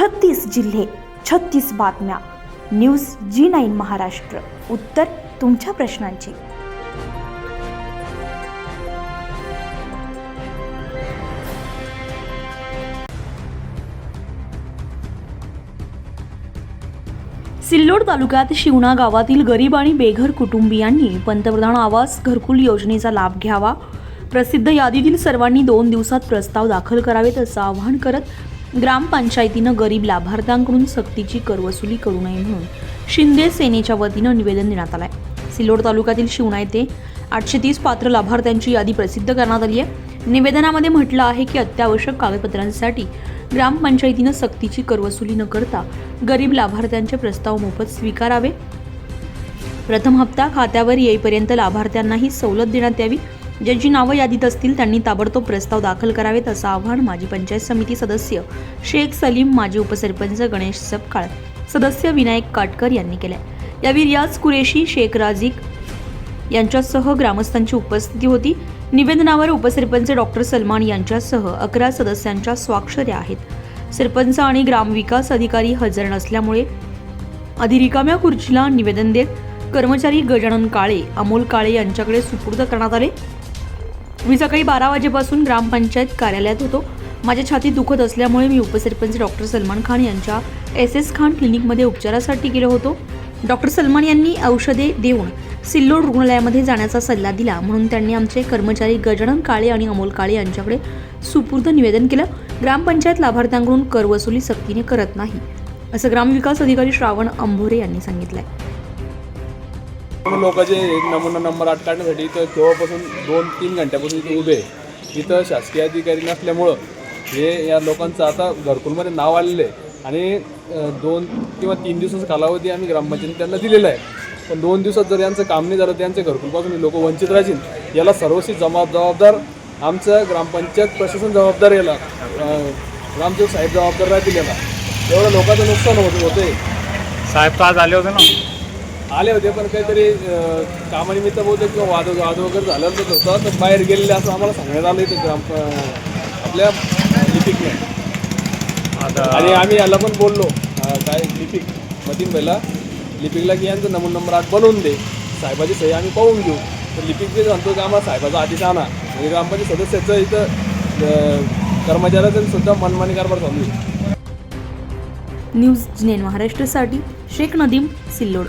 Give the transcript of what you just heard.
छत्तीस जिल्हे छत्तीस बातम्या. News G nine Maharashtra. उत्तर तुमच्या प्रश्नांची. सिल्लोड तालुक्यात शिवणा गावातील गरीब आणि बेघर कुटुंबियांनी पंतप्रधान आवास घरकुल योजनेचा लाभ घ्यावा. प्रसिद्ध यादीतील सर्वांनी दोन दिवसात प्रस्ताव दाखल करावेत असं आवाहन करत ग्रामपंचायतीनं गरीब लाभार्थ्यांकडून सक्तीची करवसुली करू नये म्हणून शिंदे सेनेच्या वतीनं निवेदन देण्यात आलंय. सिल्लोड तालुक्यातील शिवणा येथे आठशे तीस पात्र लाभार्थ्यांची यादी प्रसिद्ध करण्यात आली आहे. निवेदनामध्ये म्हटलं आहे की अत्यावश्यक कागदपत्रांसाठी ग्रामपंचायतीनं सक्तीची करवसुली न करता गरीब लाभार्थ्यांचे प्रस्ताव मोफत स्वीकारावे. प्रथम हप्ता खात्यावर येईपर्यंत लाभार्थ्यांनाही सवलत देण्यात यावी. ज्यांची नावं यादीत असतील त्यांनी ताबडतोब प्रस्ताव दाखल करावेत असं आवाहन माजी पंचायत समिती सदस्य शेख सलीम माजी उपसरपंच गणेश सपकाळ सदस्य विनायक काटकर यांनी केलंय. यावेळी रियाज कुरेशी शेख राजिक यांच्यासह ग्रामस्थांची उपस्थिती होती. निवेदनावर उपसरपंच डॉक्टर सलमान यांच्यासह अकरा सदस्यांच्या स्वाक्षऱ्या आहेत. सरपंच आणि ग्रामविकास अधिकारी हजर नसल्यामुळे आधी रिकाम्या खुर्चीला निवेदन देत कर्मचारी गजानन काळे अमोल काळे यांच्याकडे सुपूर्द करण्यात आले. मी सकाळी बारा वाजेपासून ग्रामपंचायत कार्यालयात होतो. माझ्या छातीत दुखत असल्यामुळे मी उपसरपंच डॉक्टर सलमान खान यांच्या एस एस खान क्लिनिकमध्ये उपचारासाठी गेलो होतो. डॉक्टर सलमान यांनी औषधे देऊन सिल्लोड रुग्णालयामध्ये जाण्याचा सल्ला दिला म्हणून त्यांनी आमचे कर्मचारी गजानन काळे आणि अमोल काळे यांच्याकडे सुपूर्द निवेदन केलं. ग्रामपंचायत लाभार्थ्यांकडून करवसुली सक्तीने करत नाही असं ग्रामविकास अधिकारी श्रावण अंभोरे यांनी सांगितलं आहे सांगितलंय लोकांचे एक नमुना नंबर आठ काढण्यासाठी इथं केव्हापासून दोन तीन घंट्यापासून इथे उभे आहे. इथं शासकीय अधिकारी नसल्यामुळं हे या लोकांचं आता घरकुलमध्ये नाव आलेलं आहे. आणि दोन किंवा तीन दिवसाचा कालावधी आम्ही ग्रामपंचायतीने त्यांना दिलेला आहे. पण दोन दिवसात जर यांचं काम नाही झालं तर यांच्या घरकुलपासून लोक वंचित राहतील. याला सर्वस्वी जमा जबाबदार आमचं ग्रामपंचायत प्रशासन जबाबदार याला ग्रामसेवक साहेब जबाबदार राहतील याला. एवढं लोकांचं नुकसान होत होते साहेब तर आज आले होते ना? आले होते पण काहीतरी कामानिमित्त बहुतेक किंवा वाद वाद वगैरे झालं तर होतं तर बाहेर गेलेले असं आम्हाला सांगण्यात आलं इथं ग्राम आपल्या लिपिकने. आता आणि आम्ही याला पण बोललो काय लिपिक मतीन पहिला लिपिकला की यांचं नंबर नंबर आठ बनवून दे. साहेबाची सही आम्ही पाहून घेऊ. तर लिपिक बी सांगतो की आम्हाला साहेबाचा आदेश आणा. म्हणजे ग्रामपंचायत सदस्याचं इथं कर्मचाऱ्याचं सुद्धा मनमानी कारभार चालू न्यूज जिनेन महाराष्ट्रासाठी शेख नदीम सिल्लोड.